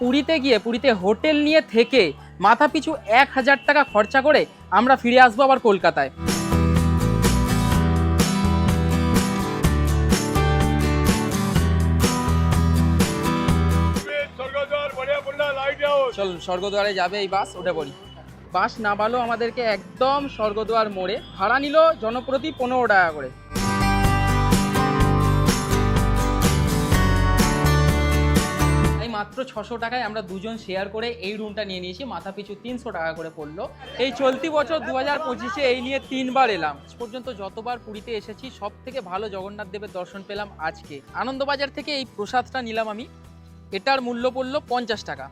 পুরীতে গিয়ে পুরীতে হোটেল নিয়ে থেকে মাথা পিছু এক হাজার টাকা খরচা করে আমরা ফিরে আসব আবার কলকাতায়। চল স্বর্গদ্বারে যাবে এই বাস উঠে পড়ি বাস নামালো আমাদেরকে একদম স্বর্গদ্বার মোড়ে। ভাড়া নিল জনপ্রতি পনেরো টাকা করে। মাত্র ছশো টাকায় আমরা দুজন শেয়ার করে এই রুমটা নিয়ে নিয়েছি। মাথা পিছু তিনশো টাকা করে পড়ল। এই চলতি বছর দু হাজার পঁচিশে এই নিয়ে তিনবার এলাম। পর্যন্ত যতবার পুরীতে এসেছি সব থেকে ভালো জগন্নাথ দেবের দর্শন পেলাম আজকে। আনন্দবাজার থেকে এই প্রসাদটা নিলাম আমি। এটার মূল্য পড়ল পঞ্চাশ টাকা।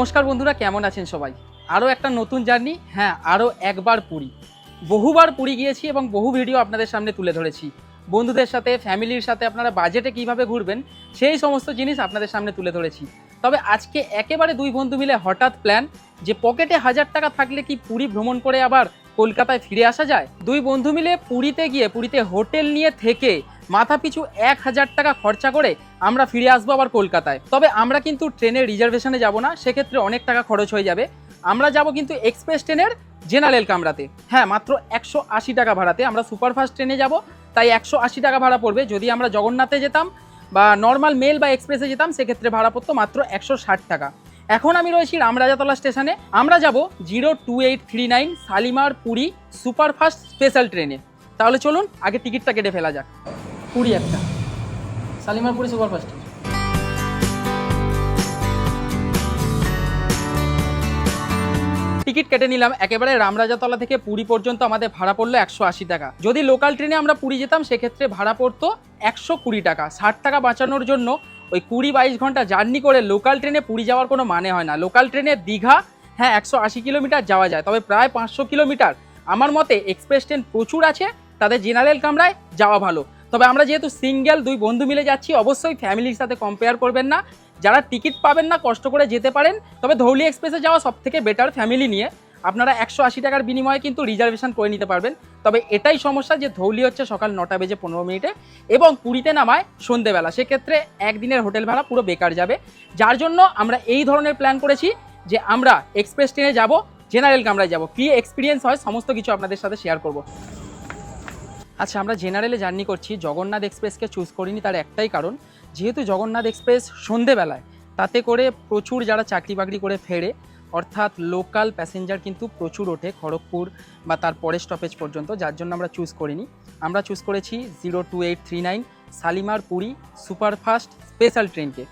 নমস্কার বন্ধুরা, কেমন আছেন সবাই? আরও একটা নতুন জার্নি হ্যাঁ আরও একবার পুরী। বহুবার পুরী গিয়েছি এবং বহু ভিডিও আপনাদের সামনে তুলে ধরেছি। বন্ধুদের সাথে, ফ্যামিলির সাথে আপনারা বাজেটে কীভাবে ঘুরবেন, সেই সমস্ত জিনিস আপনাদের সামনে তুলে ধরেছি। তবে আজকে একেবারে দুই বন্ধু মিলে হঠাৎ প্ল্যান যে পকেটে হাজার টাকা থাকলে কি পুরী ভ্রমণ করে আবার কলকাতায় ফিরে আসা যায়? দুই বন্ধু মিলে পুরীতে গিয়ে, পুরীতে হোটেল নিয়ে থেকে মাথা পিছু এক হাজার টাকা খরচা করে আমরা ফিরে আসব আবার কলকাতায়। তবে আমরা কিন্তু ট্রেনের রিজার্ভেশনে যাব না, সেক্ষেত্রে অনেক টাকা খরচ হয়ে যাবে। আমরা যাব কিন্তু এক্সপ্রেস ট্রেনের জেনারেল কামরাতে। হ্যাঁ মাত্র একশো আশি টাকা ভাড়াতে আমরা সুপারফাস্ট ট্রেনে যাব, তাই একশো আশি টাকা ভাড়া পড়বে। যদি আমরা জগন্নাথে যেতাম বা নর্মাল মেল বা এক্সপ্রেসে যেতাম, সেক্ষেত্রে ভাড়া পড়তো মাত্র একশো ষাট টাকা। এখন আমি রয়েছি রামরাজাতলা স্টেশনে। আমরা যাব zero two eight three nine Shalimar Puri superfast special ট্রেনে। তাহলে চলুন, আগে টিকিটটা কেটে ফেলা যাক। পুরী একটা। শালিমার পুরী সুপারফাস্ট টিকিট কেটে নিলাম, একেবারে রামরাজাতলা থেকে পুরী পর্যন্ত আমাদের ভাড়া পড়ল একশো আশি টাকা। যদি লোকাল ট্রেনে আমরা পুরী যেতাম, সেক্ষেত্রে ভাড়া পড়তো একশো কুড়ি টাকা। ষাট টাকা বাঁচানোর জন্য ওই কুড়ি বাইশ ঘণ্টা জার্নি করে লোকাল ট্রেনে পুরী যাওয়ার কোনো মানে হয় না। লোকাল ট্রেনে দীঘা হ্যাঁ একশো আশি কিলোমিটার যাওয়া যায়। তবে প্রায় পাঁচশো কিলোমিটার। আমার মতে এক্সপ্রেস ট্রেন প্রচুর আছে, তাদের জেনারেল কামরায় যাওয়া ভালো। তবে আমরা যেহেতু সিঙ্গেল, দুই বন্ধু মিলে যাচ্ছি, অবশ্যই ফ্যামিলির সাথে কম্পেয়ার করবেন না। যারা টিকিট পাবেন না, কষ্ট করে যেতে পারেন। তবে ধৌলি এক্সপ্রেসে যাওয়া সব থেকে বেটার ফ্যামিলি নিয়ে আপনারা একশো আশি টাকার বিনিময়ে কিন্তু রিজার্ভেশন করে নিতে পারবেন। তবে এটাই সমস্যা যে ধৌলি হচ্ছে সকাল নটা বেজে পনেরো মিনিটে এবং পুরীতে নামায় সন্ধেবেলা। সেক্ষেত্রে একদিনের হোটেল ভাড়া পুরো বেকার যাবে। যার জন্য আমরা এই ধরনের প্ল্যান করেছি যে আমরা এক্সপ্রেস ট্রেনে যাব জেনারেল কামরায় যাব। কী এক্সপিরিয়েন্স হয়, সমস্ত কিছু আপনাদের সাথে শেয়ার করব। আচ্ছা আমরা জেনারেলে জার্নি করছি। জগন্নাথ এক্সপ্রেসকে চুজ করিনি, তার একটাই কারণ, যেহেতু জগন্নাথ এক্সপ্রেস সন্ধেবেলায়, তাতে করে প্রচুর যারা চাকরি বাকরি করে ফেরে, অর্থাৎ লোকাল প্যাসেঞ্জার কিন্তু প্রচুর ওঠে খড়গপুর বা তার পরের স্টপেজ পর্যন্ত, যার জন্য আমরা চুজ করিনি। আমরা চুজ করেছি zero two eight three nine Shalimar Puri superfast special ট্রেনকে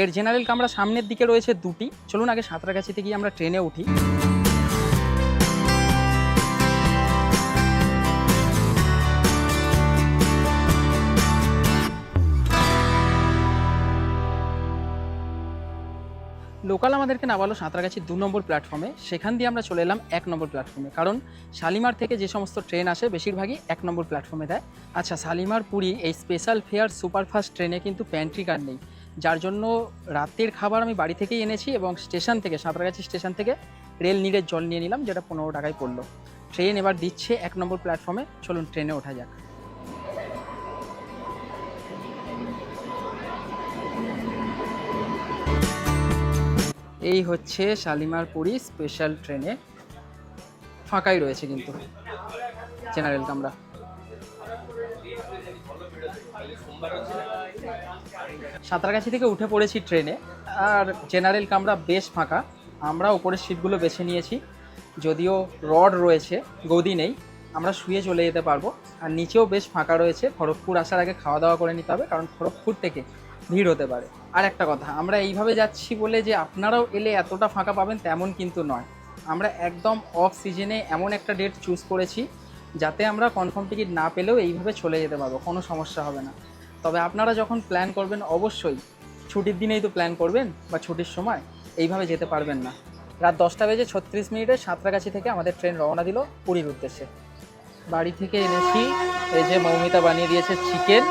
এর জেনারেল কামরা সামনের দিকে রয়েছে দুটি। চলুন আগে সাঁতরাগাছি থেকে আমরা ট্রেনে উঠি। লোকাল আমাদেরকে নামালো সাঁতরাগাছি দু নম্বর প্ল্যাটফর্মে সেখান দিয়ে আমরা চলে এলাম এক নম্বর প্ল্যাটফর্মে কারণ শালিমার থেকে যে সমস্ত ট্রেন আসে, বেশিরভাগই এক নম্বর প্ল্যাটফর্মে দেয়। আচ্ছা শালিমার পুরী এই স্পেশাল ফেয়ার সুপারফাস্ট ট্রেনে কিন্তু প্যান্ট্রি কার নেই। যার জন্য রাতের খাবার আমি বাড়ি থেকেই এনেছি এবং স্টেশন থেকে, সাঁতরাগাছি স্টেশন থেকে রেল নিরের জল নিয়ে নিলাম, যেটা পনেরো টাকায় পড়ল। ট্রেন এবার দিচ্ছে এক নম্বর প্ল্যাটফর্মে চলুন ট্রেনে ওঠা যাক। এই হচ্ছে শালিমার পুরী স্পেশাল ট্রেনে ফাঁকাই রয়েছে কিন্তু জেনারেল কামরা। সাঁতরাগাছি থেকে উঠে পড়েছি ট্রেনে আর জেনারেল কামরা বেশ ফাঁকা। আমরা উপরের সিটগুলো বেছে নিয়েছি। যদিও রড রয়েছে, গদি নেই, আমরা শুয়ে চলে যেতে পারব। আর নিচেও বেশ ফাঁকা রয়েছে, খড়গপুর আসার আগে খাওয়া দাওয়া করে নিতে হবে, কারণ খড়গপুর থেকে ভিড় হতে পারে। আর একটা কথা, আমরা এইভাবে যাচ্ছি বলে যে আপনারাও এলে এতটা ফাঁকা পাবেন তেমন কিন্তু নয়। আমরা একদম অফ সিজনে এমন একটা ডেট চুজ করেছি যাতে আমরা কনফার্ম টিকিট না পেলেও এইভাবে চলে যেতে পারব, কোনো সমস্যা হবে না। তবে আপনারা যখন প্ল্যান করবেন, অবশ্যই ছুটির দিনেই তো প্ল্যান করবেন বা ছুটির সময় এইভাবে যেতে পারবেন না। রাত দশটা বেজে ছত্রিশ মিনিটে সাঁতরাগাছি থেকে আমাদের ট্রেন রওনা দিল পুরীর উদ্দেশ্যে। বাড়ি থেকে এনেছি, এই যে মৌমিতা বানিয়ে দিয়েছে চিকেন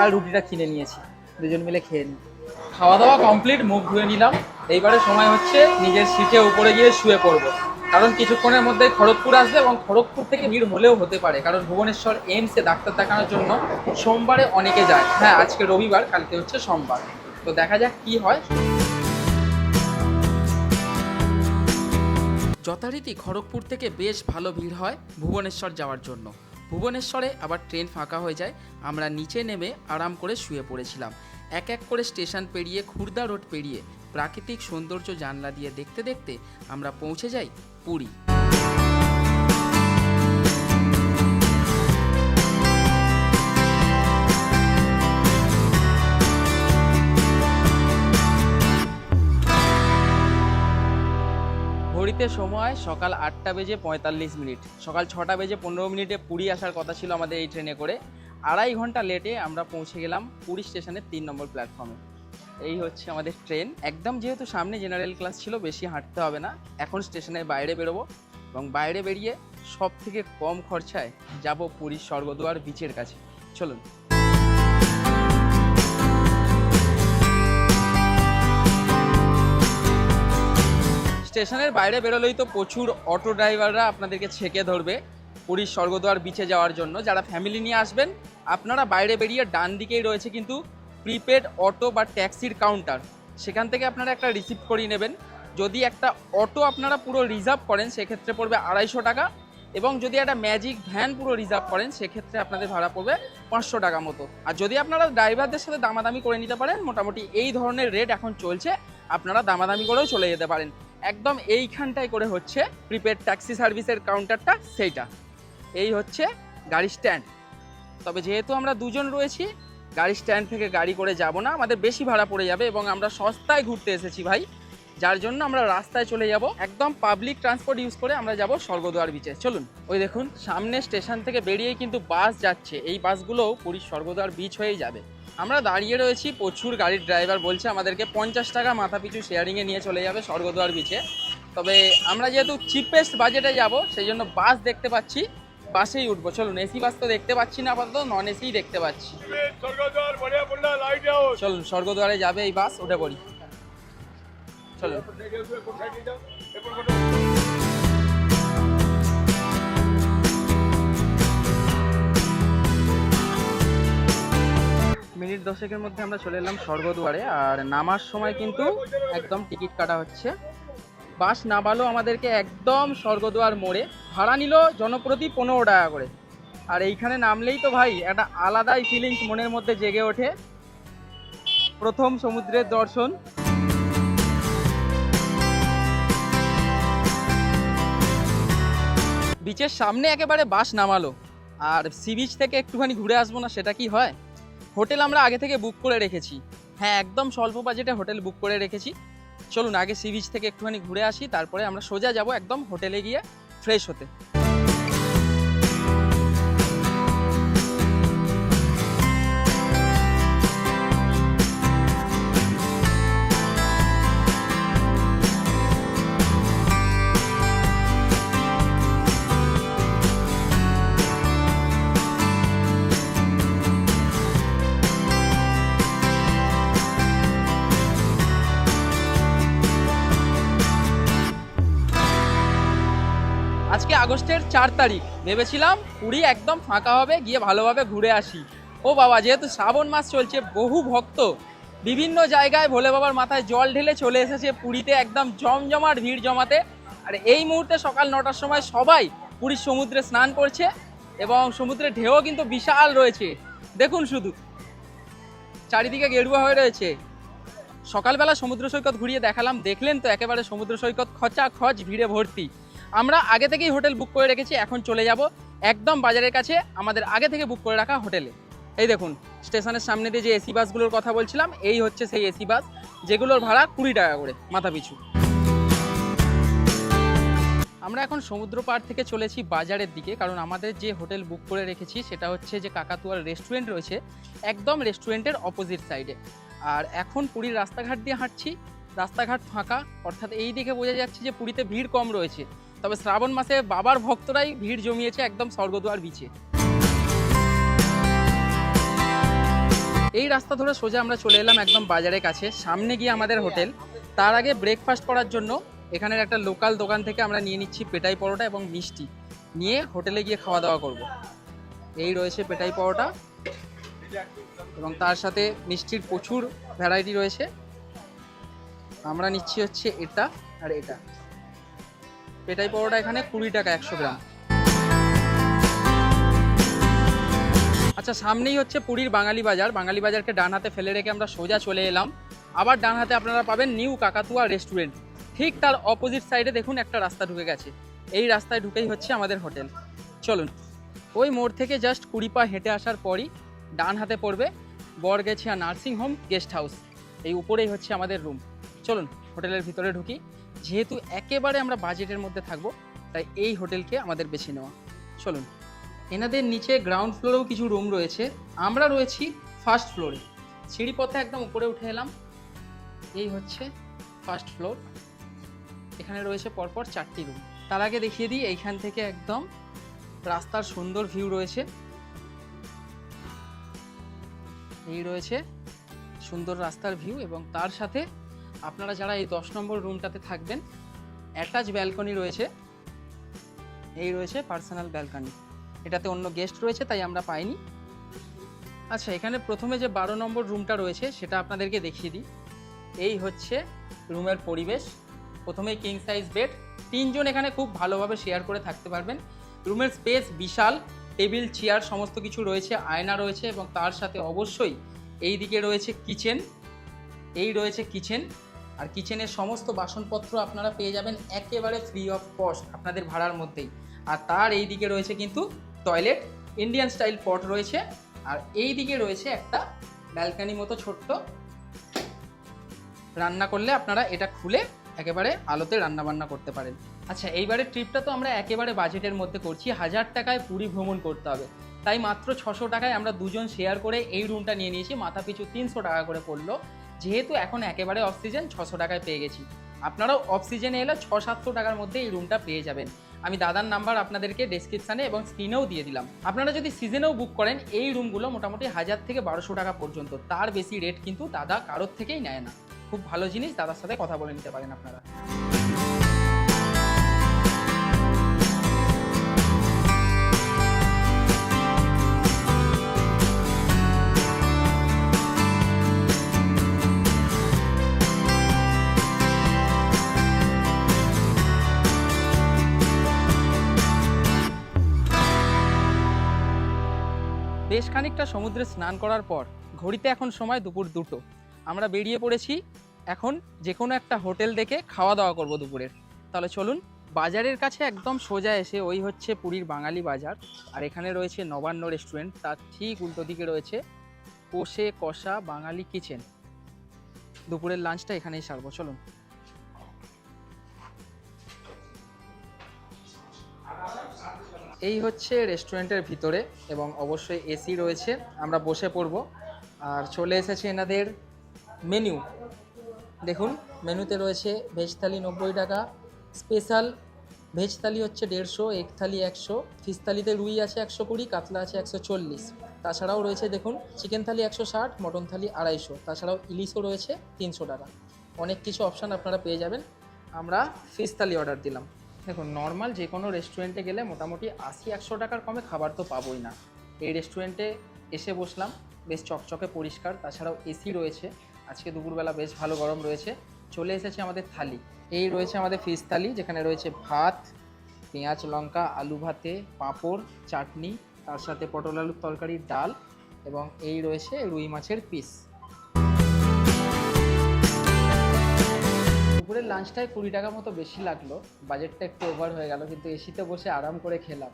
আর রুটিটা কিনে নিয়েছি। দুজন মিলে খেয়ে নিই। খাওয়া দাওয়া কমপ্লিট মুখ ধুয়ে নিলাম। এইবারে সময় হচ্ছে নিজের সিটে উপরে গিয়ে শুয়ে পড়ব। কারণ কিছুক্ষণের মধ্যে খড়গপুর আসবে এবং খড়গপুর থেকে ভিড় হলেও হতে পারে। কারণ ভুবনেশ্বর এইমসে ডাক্তার দেখানোর জন্য সোমবারে অনেকে যায়। হ্যাঁ আজকে রবিবার, কালকে হচ্ছে সোমবার। তো দেখা যাক কি হয়। যথারীতি খড়গপুর থেকে বেশ ভালো ভিড় হয় ভুবনেশ্বর যাওয়ার জন্য। ভুবনেশ্বরে আবার ট্রেন ফাঁকা হয়ে যায়। আমরা নিচে নেমে আরাম করে শুয়ে পড়েছিলাম। এক এক করে স্টেশন পেরিয়ে, খুর্দা রোড পেরিয়ে, প্রাকৃতিক সৌন্দর্য জানলা দিয়ে দেখতে দেখতে আমরা পৌঁছে যাই পুরী। ঘড়িতে সময় সকাল আটটা বেজে পঁয়তাল্লিশ মিনিট। সকাল ছটা বেজে পনেরো মিনিটে পুরী আসার কথা ছিল আমাদের এই ট্রেনে করে। আড়াই ঘণ্টা লেটে আমরা পৌঁছে গেলাম পুরী স্টেশনের তিন নম্বর প্ল্যাটফর্মে এই হচ্ছে আমাদের ট্রেন একদম যেহেতু সামনে জেনারেল ক্লাস ছিল, বেশি হাঁটতে হবে না। এখন স্টেশনের বাইরে বেরোবো এবং বাইরে বেরিয়ে সব থেকে কম খরচায় যাব পুরীর স্বর্গদুয়ার বিচের কাছে। চলুন। স্টেশনের বাইরে বেরোলেই তো প্রচুর অটো ড্রাইভাররা আপনাদেরকে ছেকে ধরবে। পুরীর স্বর্গদ্বার বিচে যাওয়ার জন্য। যারা ফ্যামিলি নিয়ে আসবেন, আপনারা বাইরে বেরিয়ে ডান দিকেই রয়েছে কিন্তু প্রিপেড অটো বা ট্যাক্সির কাউন্টার সেখান থেকে আপনারা একটা রিসিভ করিয়ে নেবেন। যদি একটা অটো আপনারা পুরো রিজার্ভ করেন, সেক্ষেত্রে পড়বে আড়াইশো টাকা এবং যদি একটা ম্যাজিক ভ্যান পুরো রিজার্ভ করেন, সেক্ষেত্রে আপনাদের ভাড়া পড়বে পাঁচশো টাকা মতো। আর যদি আপনারা ড্রাইভারদের সাথে দামাদামি করে নিতে পারেন, মোটামুটি এই ধরনের রেট এখন চলছে, আপনারা দামাদামি করেও চলে যেতে পারেন। একদম এইখানটায় করে হচ্ছে প্রিপেড ট্যাক্সি সার্ভিসের কাউন্টারটা সেইটা। এই হচ্ছে গাড়ি স্ট্যান্ড তবে যেহেতু আমরা দুজন রয়েছি, গাড়ি স্ট্যান্ড থেকে গাড়ি করে যাব না, আমাদের বেশি ভাড়া পড়ে যাবে এবং আমরা সস্তায় ঘুরতে এসেছি ভাই। যার জন্য আমরা রাস্তায় চলে যাব। একদম পাবলিক ট্রান্সপোর্ট ইউজ করে আমরা যাব স্বর্গদ্বার বিচে চলুন, ওই দেখুন, সামনে স্টেশন থেকে বেরিয়েই কিন্তু বাস যাচ্ছে। এই বাসগুলোও পুরীর স্বর্গদ্বার বিচ হয়েই যাবে। আমরা দাঁড়িয়ে রয়েছি, প্রচুর গাড়ির ড্রাইভার বলছে আমাদেরকে পঞ্চাশ টাকা মাথা পিছু শেয়ারিংয়ে নিয়ে চলে যাবে স্বর্গদ্বার বিচে তবে আমরা যেহেতু চিপেস্ট বাজেটে যাব, সেই জন্য বাস দেখতে পাচ্ছি। বাসেই উঠবো। চলুন এসি বাস তো দেখতে পাচ্ছি না আপাতত নন এসিই দেখতে পাচ্ছি। স্বর্গদ্বার চলুন স্বর্গদ্বারে যাবে এই বাস উঠে পড়ি। চলুন। মিনিট দশেকের মধ্যে আমরা চলে এলাম স্বর্গদুয়ারে আর নামার সময় কিন্তু একদম টিকিট কাটা হচ্ছে। বাস নামালো আমাদেরকে একদম স্বর্গদুয়ার মোড়ে ভাড়া নিল জনপ্রতি পনেরো টাকা করে। আর এইখানে নামলেই তো ভাই একটা আলাদাই ফিলিংস মনের মধ্যে জেগে ওঠে। প্রথম সমুদ্রের দর্শন। বিচের সামনে একেবারে বাস নামালো। আর সি বিচ থেকে একটুখানি ঘুরে আসব না, সেটা কি হয়? হোটেল আমরা আগে থেকে বুক করে রেখেছি। হ্যাঁ একদম স্বল্প বাজেটে হোটেল বুক করে রেখেছি। চলুন আগে সি বিচ থেকে একটুখানি ঘুরে আসি, তারপরে আমরা সোজা যাব একদম হোটেলে গিয়ে ফ্রেশ হতে। আগস্টের চার তারিখ। ভেবেছিলাম পুরী একদম ফাঁকা হবে, গিয়ে ভালোভাবে ঘুরে আসি। ও বাবা, যেহেতু শ্রাবণ মাস চলছে, বহু ভক্ত। বিভিন্ন জায়গায় ভোলে বাবার মাথায় জল ঢেলে চলে এসেছে পুরীতে, একদম জমজমাট ভিড় জমাতে। আর এই মুহূর্তে সকাল নটার সময় সবাই পুরীর সমুদ্রে স্নান করছে এবং সমুদ্রের ঢেউ কিন্তু বিশাল রয়েছে। দেখুন শুধু। চারিদিকে গেরুয়া হয়ে রয়েছে। সকালবেলা সমুদ্র সৈকত ঘুরিয়ে দেখালাম, দেখলেন তো একেবারে সমুদ্র সৈকত খচা খচ ভিড়ে ভর্তি। আমরা আগে থেকেই হোটেল বুক করে রেখেছি, এখন চলে যাব একদম বাজারের কাছে, আমাদের আগে থেকে বুক করে রাখা হোটেলে। এই দেখুন, স্টেশনের সামনে দিয়ে যে এসি বাসগুলোর কথা বলছিলাম, এই হচ্ছে সেই এসি বাস, যেগুলোর ভাড়া কুড়ি টাকা করে, মাথা পিছু। আমরা এখন সমুদ্র পাড় থেকে চলেছি বাজারের দিকে, কারণ আমাদের যে হোটেল বুক করে রেখেছি, সেটা হচ্ছে যে কাকাতুয়ার রেস্টুরেন্ট রয়েছে, একদম রেস্টুরেন্টের অপোজিট সাইডে আর এখন পুরীর রাস্তাঘাট দিয়ে হাঁটছি, রাস্তাঘাট ফাঁকা, অর্থাৎ এই দিকে বোঝা যাচ্ছে যে পুরীতে ভিড় কম রয়েছে। তবে শ্রাবণ মাসে বাবার ভক্তরাই ভিড় জমিয়েছে একদম স্বর্গদুয়ার বিচে। এই রাস্তা ধরে সোজা আমরা চলে এলাম একদম বাজারের কাছে, সামনে গিয়ে আমাদের হোটেল। তার আগে ব্রেকফাস্ট করার জন্য এখানের একটা লোকাল দোকান থেকে আমরা নিয়ে নিচ্ছি পেটাই পরোটা এবং মিষ্টি। নিয়ে হোটেলে গিয়ে খাওয়া দাওয়া করব। এই রয়েছে পেটাই পরোটা এবং তার সাথে মিষ্টির প্রচুর ভ্যারাইটি রয়েছে। আমরা নিচ্ছি হচ্ছে এটা আর এটা। পেটাই পরোটা এখানে কুড়ি টাকা, একশো গ্রাম। আচ্ছা সামনেই হচ্ছে পুরীর বাঙালি বাজার। বাঙালি বাজারকে ডান হাতে ফেলে রেখে আমরা সোজা চলে এলাম। আবার ডান হাতে আপনারা পাবেন নিউ কাকাতুয়া রেস্টুরেন্ট। ঠিক তার অপোজিট সাইডে দেখুন, একটা রাস্তা ঢুকে গেছে। এই রাস্তায় ঢুকেই হচ্ছে আমাদের হোটেল। চলুন, ওই মোড় থেকে জাস্ট কুড়ি পা হেঁটে আসার পরই ডান হাতে পড়বে Bargachhia nursing home guest house. এই উপরেই হচ্ছে আমাদের রুম। চলুন, হোটেলের ভিতরে ঢুকি। যেহেতু একেবারে আমরা বাজেটের মধ্যে থাকব, তাই এই হোটেলকে আমাদের বেছে নেওয়া। চলুন, এনাদের নিচে গ্রাউন্ড ফ্লোরেও কিছু রুম রয়েছে। আমরা রয়েছি ফার্স্ট ফ্লোরে সিঁড়িপথে একদম উপরে উঠে এলাম। এই হচ্ছে ফার্স্ট ফ্লোর এখানে রয়েছে পরপর চারটি রুম তার আগে দেখিয়ে দিই, এইখান থেকে একদম রাস্তার সুন্দর ভিউ রয়েছে। এই রয়েছে সুন্দর রাস্তার ভিউ এবং তার সাথে আপনারা যারা এই দশ নম্বর রুমটাতে থাকবেন অ্যাটাচ ব্যালকনি রয়েছে। এই রয়েছে পার্সোনাল ব্যালকনি এটাতে অন্য গেস্ট রয়েছে, তাই আমরা পাইনি। আচ্ছা এখানে প্রথমে যে বারো নম্বর রুমটা রয়েছে, সেটা আপনাদেরকে দেখিয়ে দিই। এই হচ্ছে রুমের পরিবেশ। প্রথমেই কিং সাইজ বেড তিনজন এখানে খুব ভালোভাবে শেয়ার করে থাকতে পারবেন। রুমের স্পেস বিশাল। টেবিল চেয়ার সমস্ত কিছু রয়েছে, আয়না রয়েছে এবং তার সাথে অবশ্যই এই দিকে রয়েছে কিচেন এই রয়েছে কিচেন আর কিচেনের সমস্ত বাসনপত্র আপনারা পেয়ে যাবেন একেবারে ফ্রি অফ কস্ট আপনাদের ভাড়ার মধ্যেই। আর তার এই দিকে রয়েছে কিন্তু টয়লেট ইন্ডিয়ান স্টাইল পট রয়েছে। আর এই দিকে রয়েছে একটা ব্যালকানি মতো ছোট্ট। রান্না করলে আপনারা এটা খুলে একেবারে আলোতে রান্না বান্না করতে পারেন। আচ্ছা এইবারের ট্রিপটা তো আমরা একেবারে বাজেটের মধ্যে করছি। হাজার টাকায় পুরী ভ্রমণ করতে হবে। তাই মাত্র ছশো টাকায় আমরা দুজন শেয়ার করে এই রুমটা নিয়ে নিয়েছি। মাথা পিছু তিনশো টাকা করে পড়ল। যেহেতু এখন একেবারে অক্সিজেন ছশো টাকায় পেয়ে গেছি। আপনারাও অক্সিজেনে এলে ছ সাতশো টাকার মধ্যে এই রুমটা পেয়ে যাবেন। আমি দাদার নাম্বার আপনাদেরকে ডেসক্রিপশানে এবং স্ক্রিনেও দিয়ে দিলাম। আপনারা যদি সিজনেও বুক করেন, এই রুমগুলো মোটামুটি হাজার থেকে বারোশো টাকা পর্যন্ত। তার বেশি রেট কিন্তু দাদা কারোর থেকেই নেয় না। খুব ভালো জিনিস, দাদার সাথে কথা বলে নিতে পারেন আপনারা। বেশ খানিকটা সমুদ্রে স্নান করার পর ঘড়িতে এখন সময় দুপুর দুটো। আমরা বেরিয়ে পড়েছি এখন যে কোনো একটা হোটেল দেখে খাওয়া দাওয়া করব দুপুরের। তাহলে চলুন, বাজারের কাছে একদম সোজা এসে ওই হচ্ছে পুরীর বাঙালি বাজার। আর এখানে রয়েছে নবান্ন রেস্টুরেন্ট, তার ঠিক উল্টো দিকে রয়েছে কষে কষা বাঙালি কিচেন। দুপুরের লাঞ্চটা এখানেই সারবো, চলুন। এই হচ্ছে রেস্টুরেন্টের ভিতরে এবং অবশ্যই এসি রয়েছে। আমরা বসে পড়ব। আর চলে এসেছে এনাদের মেনু দেখুন মেনুতে রয়েছে ভেজ থালি নব্বই টাকা স্পেশাল ভেজ থালি হচ্ছে দেড়শো এগ থালি একশো ফিশ থালিতে রুই আছে একশো কুড়ি, কাতলা আছে একশো চল্লিশ। তাছাড়াও রয়েছে দেখুন চিকেন থালি একশো ষাট, মটন থালি আড়াইশো। তাছাড়াও ইলিশও রয়েছে তিনশো টাকা। অনেক কিছু অপশান আপনারা পেয়ে যাবেন। আমরা ফিশ থালি অর্ডার দিলাম। দেখুন নর্মাল যে কোনো রেস্টুরেন্টে গেলে মোটামুটি আশি, একশো টাকার কমে খাবার তো পাবোই না। এই রেস্টুরেন্টে এসে বসলাম, বেশ চকচকে পরিষ্কার, তাছাড়াও এসি রয়েছে। আজকে দুপুরবেলা বেশ ভালো গরম রয়েছে। চলে এসেছে আমাদের থালি। এই রয়েছে আমাদের ফিশ থালি, যেখানে রয়েছে ভাত, পেঁয়াজ, লঙ্কা, আলু ভাতে, পাঁপড়, চাটনি, তার সাথে পটল আলুর তরকারি ডাল, এবং এই রয়েছে রুই মাছের পিস দুপুরের লাঞ্চটায় কুড়ি টাকা মতো বেশি লাগল। বাজেটটা একটু ওভার হয়ে গেল, কিন্তু এসিতে বসে আরাম করে খেলাম।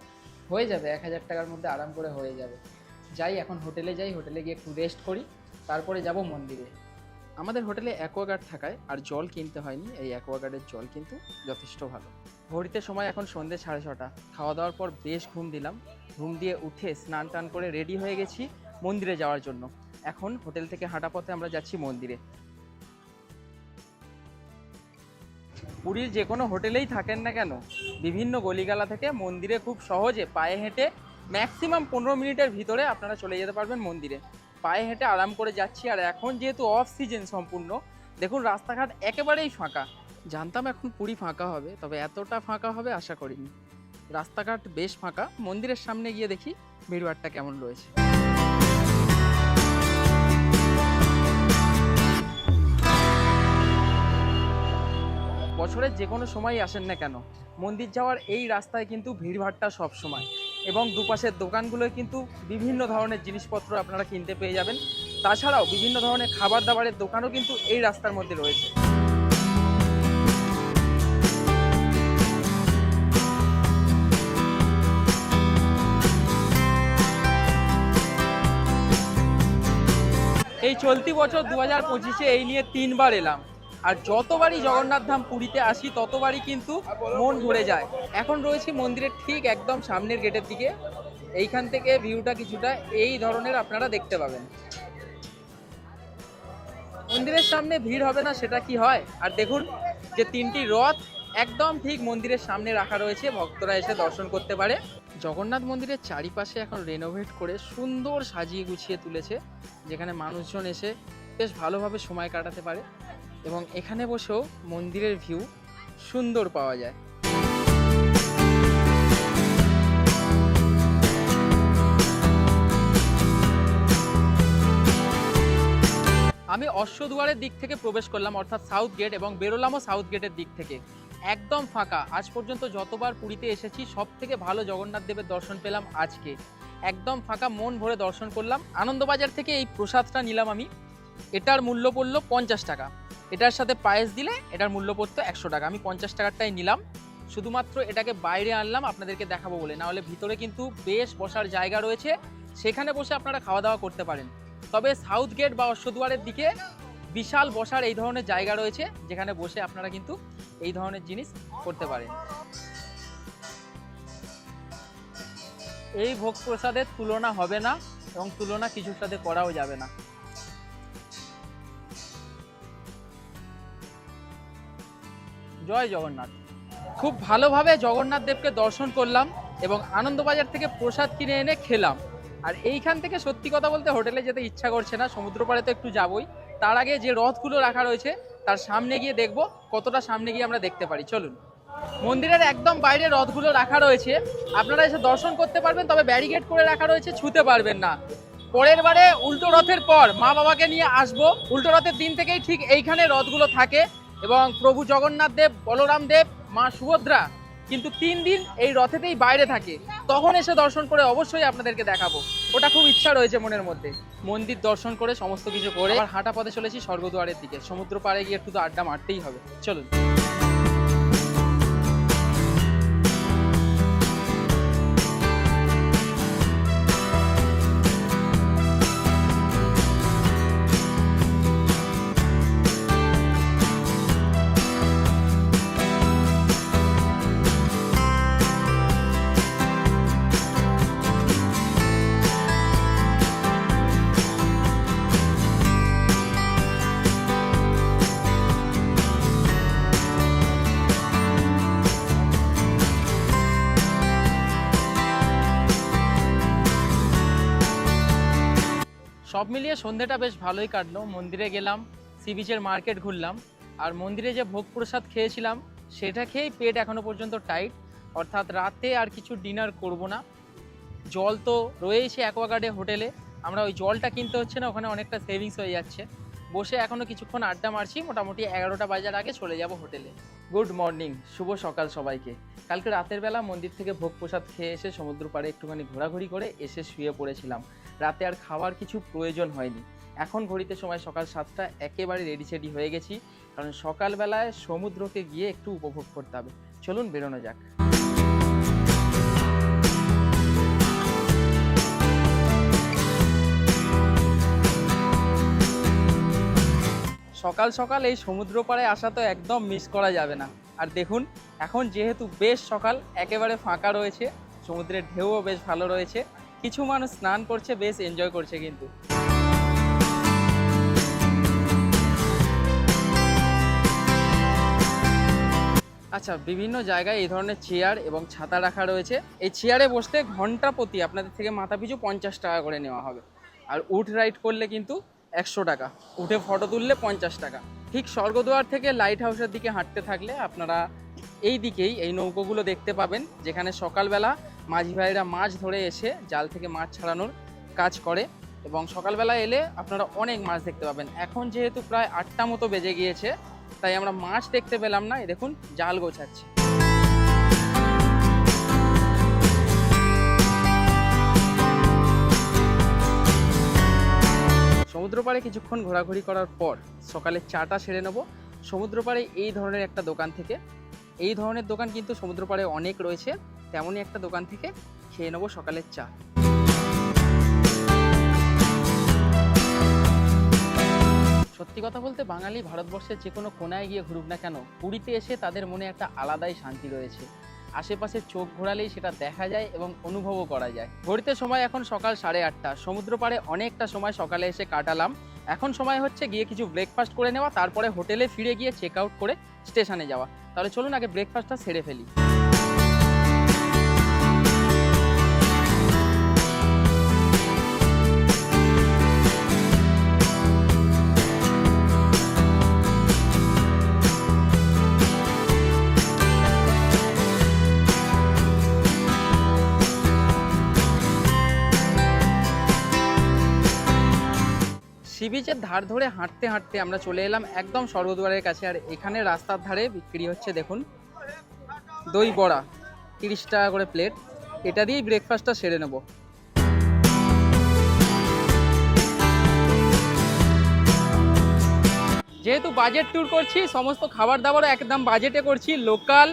হয়ে যাবে, এক হাজার টাকার মধ্যে আরাম করে হয়ে যাবে। যাই, এখন হোটেলে যাই, হোটেলে গিয়ে একটু রেস্ট করি, তারপরে যাব মন্দিরে। আমাদের হোটেলে অ্যাকোয়াগার্ড থাকায় আর জল কিনতে হয়নি। এই অ্যাকোয়াগার্ডের জল কিন্তু যথেষ্ট ভালো। ঘড়িতে সময় এখন সন্ধ্যে সাড়ে ছটা। খাওয়া দাওয়ার পর বেশ ঘুম দিলাম। ঘুম দিয়ে উঠে স্নান টান করে রেডি হয়ে গেছি মন্দিরে যাওয়ার জন্য। এখন হোটেল থেকে হাঁটা পথে আমরা যাচ্ছি মন্দিরে। পুরীর যে কোনো হোটেলেই থাকেন না কেন, বিভিন্ন গলিগালা থেকে মন্দিরে খুব সহজে পায়ে হেঁটে ম্যাক্সিমাম পনেরো মিনিটের ভিতরে আপনারা চলে যেতে পারবেন মন্দিরে। পায়ে হেঁটে আরাম করে যাচ্ছি, আর এখন যেহেতু অফ সিজন সম্পূর্ণ, দেখুন রাস্তাঘাট একেবারেই ফাঁকা। জানতাম এখন পুরী ফাঁকা হবে, তবে এতটা ফাঁকা হবে আশা করিনি। রাস্তাঘাট বেশ ফাঁকা, মন্দিরের সামনে গিয়ে দেখি ভিড়ভাড়টা কেমন রয়েছে। বছরের যে কোনো সময় আসেন না কেন? মন্দির যাওয়ার এই রাস্তায় কিন্তু ভিড়ভাড়টা সব সময়। এবং দুপাশের দোকানগুলোয় কিন্তু বিভিন্ন ধরনের জিনিসপত্র আপনারা কিনতে পেয়ে যাবেন। তাছাড়াও বিভিন্ন ধরনের খাবার দাবারের দোকানও কিন্তু এই রাস্তার মধ্যে রয়েছে। এই চলতি বছর দু হাজার পঁচিশে এই নিয়ে তিনবার এলাম। আর যতবারই জগন্নাথ ধাম পুরীতে আসি, ততবারই কিন্তু মন ভরে যায়। এখন রয়েছি মন্দিরের ঠিক একদম সামনের গেটের দিকে। এইখান থেকে ভিউটা কিছুটা এই ধরনের আপনারা দেখতে পাবেন। মন্দিরের সামনে ভিড় হবে না, সেটা কি হয়? আর দেখুন যে তিনটি রথ একদম ঠিক মন্দিরের সামনে রাখা রয়েছে, ভক্তরা এসে দর্শন করতে পারে। জগন্নাথ মন্দিরের চারিপাশে এখন রেনোভেট করে সুন্দর সাজিয়ে গুছিয়ে তুলেছে, যেখানে মানুষজন এসে বেশ ভালোভাবে সময় কাটাতে পারে। এবং এখানে বসেও মন্দিরের ভিউ সুন্দর পাওয়া যায়। আমি অশ্বদুয়ারের দিক থেকে প্রবেশ করলাম, অর্থাৎ সাউথ গেট এবং বেরোলামও সাউথ গেটের দিক থেকে। একদম ফাঁকা। আজ পর্যন্ত যতবার পুরীতে এসেছি সব থেকে ভালো জগন্নাথ দেবের দর্শন পেলাম আজকে। একদম ফাঁকা, মন ভরে দর্শন করলাম। আনন্দবাজার থেকে এই প্রসাদটা নিলাম আমি। এটার মূল্য পড়ল পঞ্চাশ টাকা। এটার সাথে পায়েস দিলে এটার মূল্য পড়তো একশো টাকা। আমি পঞ্চাশ টাকারটাই নিলাম। শুধুমাত্র এটাকে বাইরে আনলাম, আপনাদেরকে দেখাবো বলে। নাহলে ভিতরে কিন্তু বেশ বসার জায়গা রয়েছে। সেখানে বসে আপনারা খাওয়া দাওয়া করতে পারেন। তবে সাউথ গেট বা অশ্বদুয়ারের দিকে বিশাল বসার এই ধরনের জায়গা রয়েছে, যেখানে বসে আপনারা কিন্তু এই ধরনের জিনিস করতে পারেন। এই ভোগ প্রসাদের তুলনা হবে না এবং তুলনা কিছুর সাথে করাও যাবে না। জয় জগন্নাথ। খুব ভালোভাবে জগন্নাথ দেবকে দর্শন করলাম এবং আনন্দবাজার থেকে প্রসাদ কিনে এনে খেলাম। আর এইখান থেকে সত্যি কথা বলতে হোটেলে যেতে ইচ্ছা করছে না সমুদ্র পাড়ে তো একটু যাবই। তার আগে যে রথগুলো রাখা রয়েছে, তার সামনে গিয়ে দেখব কতটা সামনে গিয়ে আমরা দেখতে পারি। চলুন। মন্দিরের একদম বাইরে রথগুলো রাখা রয়েছে। আপনারা এসে দর্শন করতে পারবেন, তবে ব্যারিকেড করে রাখা রয়েছে, ছুতে পারবেন না। পরের বারে উল্টো রথের পর মা বাবাকে নিয়ে আসব। উল্টো রথের দিন থেকেই ঠিক এইখানে রথগুলো থাকে। এবং প্রভু জগন্নাথ দেব, বলরাম দেব, মা সুভদ্রা কিন্তু তিন দিন এই রথেতেই বাইরে থাকে। তখন এসে দর্শন করে অবশ্যই আপনাদেরকে দেখাবো। ওটা খুব ইচ্ছা রয়েছে মনের মধ্যে। মন্দির দর্শন করে, সমস্ত কিছু করে আর হাঁটা পথে চলেছি স্বর্গদ্বারের দিকে। সমুদ্র পাড়ে গিয়ে একটু তো আড্ডা মারতেই হবে। চলুন। মিলিয়ে সন্ধেটা বেশ ভালোই কাটলো। মন্দিরে গেলাম সি বিচের মার্কেট ঘুরলাম, আর মন্দিরে যে ভোগ প্রসাদ খেয়েছিলাম, সেটা খেয়েই পেট এখনও পর্যন্ত টাইট অর্থাৎ রাতে আর কিছু ডিনার করব না। জল তো রয়েছে অ্যাকোয়াগার্ডে হোটেলে আমরা ওই জলটা কিনতে হচ্ছে না, ওখানে অনেকটা সেভিংস হয়ে যাচ্ছে। বসে এখনও কিছুক্ষণ আড্ডা মারছি, মোটামুটি এগারোটা বাজার আগে চলে যাব হোটেলে গুড মর্নিং শুভ সকাল সবাইকে। কালকে রাতের বেলা মন্দির থেকে ভোগ প্রসাদ খেয়ে এসে সমুদ্র পাড়ে একটুখানি ঘোরাঘুরি করে এসে শুয়ে পড়েছিলাম। রাতে আর খাওয়ার কিছু প্রয়োজন হয়নি। এখন ঘড়িতে সময় সকাল সাতটা, একেবারে রেডি সেডি হয়ে গেছি। কারণ সকালবেলায় সমুদ্রকে গিয়ে একটু উপভোগ করতে হবে। চলুন বেরোনো যাক। সকাল সকাল এই সমুদ্র পাড়ে আসা তো একদম মিস করা যাবে না। আর দেখুন, এখন যেহেতু বেশ সকাল, একেবারে ফাঁকা রয়েছে। সমুদ্রের ঢেউও বেশ ভালো রয়েছে। কিছু মানুষ স্নান করছে, বেশ এনজয় করছে কিন্তু। আচ্ছা বিভিন্ন জায়গায় এই ধরনের চেয়ার এবং ছাতা রাখা রয়েছে। এই চেয়ারে বসতে ঘণ্টা প্রতি আপনাদের থেকে মাথা পিছু পঞ্চাশ টাকা করে নেওয়া হবে। আর উঠ রাইড করলে কিন্তু একশো টাকা। উঠে ফটো তুললে পঞ্চাশ টাকা। ঠিক স্বর্গদুয়ার থেকে লাইট হাউসের দিকে হাঁটতে থাকলে আপনারা এই দিকেই এই নৌকোগুলো দেখতে পাবেন, যেখানে সকালবেলা মাঝি ভাইরা মাছ ধরে এসে জাল থেকে মাছ ছাড়ানোর কাজ করে এবং সকালবেলা এলে আপনারা অনেক মাছ দেখতে পাবেন। এখন যেহেতু প্রায় আটটা মতো বেজে গিয়েছে, তাই আমরা মাছ দেখতে পেলাম না। দেখুন, জাল গোছাচ্ছে। সমুদ্র পাড়ে কিছুক্ষণ ঘোরাঘুরি করার পর সকালে চাটা সেরে নেব। সমুদ্র পাড়ে এই ধরনের একটা দোকান থেকে এই ধরনের দোকান কিন্তু সমুদ্রপাড়ে অনেক রয়েছে। তেমনই একটা দোকান থেকে খেয়ে নেব সকালের চা। সত্যি কথা বলতে বাঙালি ভারতবর্ষের যে কোনো কোনায় গিয়ে ঘুরুক না কেন, পুরীতে এসে তাদের মনে একটা আলাদাই শান্তি রয়েছে। আশেপাশে চোখ ঘোরালেই সেটা দেখা যায় এবং অনুভবও করা যায়। ঘড়িতে সময় এখন সকাল সাড়ে আটটা। সমুদ্র পাড়ে অনেকটা সময় সকালে এসে কাটালাম। এখন সময় হচ্ছে গিয়ে কিছু ব্রেকফাস্ট করে নেওয়া, তারপরে হোটেলে ফিরে গিয়ে চেক আউট করে স্টেশনে যাওয়া। তাহলে চলুন আগে ব্রেকফাস্টটা সেরে ফেলি। সি বিচের ধার ধরে হাঁটতে হাঁটতে আমরা চলে এলাম একদম স্বর্গদুয়ারের কাছে। আর এখানে রাস্তার ধারে বিক্রি হচ্ছে, দেখুন, দই বড়া, তিরিশ টাকা করে প্লেট এটা দিয়েই ব্রেকফাস্টটা সেরে নেব। যেহেতু বাজেট ট্যুর করছি, সমস্ত খাবার দাবারও একদম বাজেটে করছি লোকাল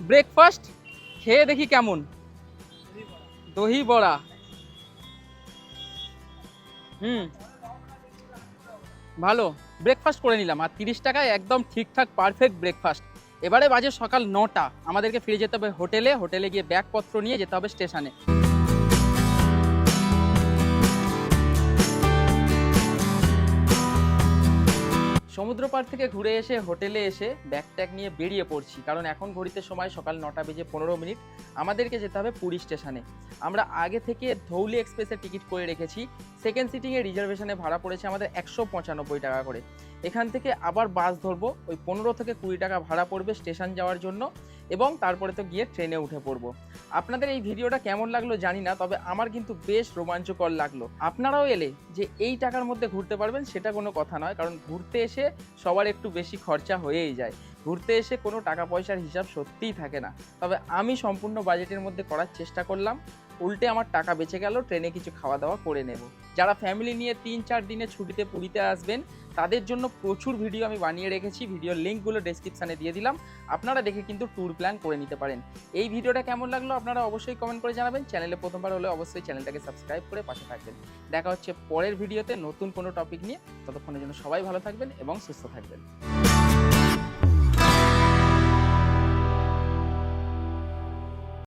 ব্রেকফাস্ট খেয়ে দেখি কেমন। দহি বড়া। হুম। ভালো ব্রেকফাস্ট করে নিলাম। আর তিরিশ টাকায় একদম ঠিকঠাক পারফেক্ট ব্রেকফাস্ট এবারে বাজে সকাল নটা। আমাদেরকে ফিরে যেতে হবে হোটেলে। হোটেলে গিয়ে ব্যাগপত্র নিয়ে যেতে হবে স্টেশনে। সমুদ্র পার থেকে ঘুরে এসে হোটেলে এসে ব্যাগ ট্যাগ নিয়ে বেরিয়ে পড়ছি, কারণ এখন ঘড়িতে সময় সকাল নটা বেজে পনেরো মিনিট। আমাদেরকে যেতে হবে পুরী স্টেশনে। আমরা আগে থেকে ধৌলি এক্সপ্রেসে টিকিট করে রেখেছি, সেকেন্ড সিটিংয়ে রিজার্ভেশনে ভাড়া পড়েছে আমাদের একশো পঁচানব্বই টাকা করে। এখান থেকে আবার বাস ধরবো, ওই পনেরো থেকে কুড়ি টাকা ভাড়া পড়বে স্টেশন যাওয়ার জন্য। এবং তারপরে তো গিয়ে ট্রেনে উঠে পড়ব। আপনাদের এই ভিডিওটা কেমন লাগল জানি না, তবে আমার কিন্তু বেশ রোমাঞ্চকর লাগল। আপনারাও এলে যে এই টাকার মধ্যে ঘুরতে পারবেন সেটা কোনো কথা নয়, কারণ ঘুরতে এসে সবার একটু বেশি খরচা হয়েই যায়। ঘুরতে এসে কোনো টাকা পয়সার হিসাব সত্যিই থাকে না। তবে আমি সম্পূর্ণ বাজেটের মধ্যে করার চেষ্টা করলাম। উল্টে আমার টাকা বেঁচে গেল, ট্রেনে কিছু খাওয়া দাওয়া করে নেব। যারা ফ্যামিলি নিয়ে তিন চার দিনে ছুটিতে পুরীতে আসবেন, তাদের জন্য প্রচুর ভিডিও আমি বানিয়ে রেখেছি। ভিডিওর লিঙ্কগুলো ডেসক্রিপশানে দিয়ে দিলাম। আপনারা দেখে কিন্তু ট্যুর প্ল্যান করে নিতে পারেন। এই ভিডিওটা কেমন লাগল আপনারা অবশ্যই কমেন্ট করে জানাবেন। চ্যানেলে প্রথমবার হলে অবশ্যই চ্যানেলটাকে সাবস্ক্রাইব করে পাশে থাকবেন। দেখা হচ্ছে পরের ভিডিওতে নতুন কোনো টপিক নিয়ে। ততক্ষণের জন্য সবাই ভালো থাকবেন এবং সুস্থ থাকবেন।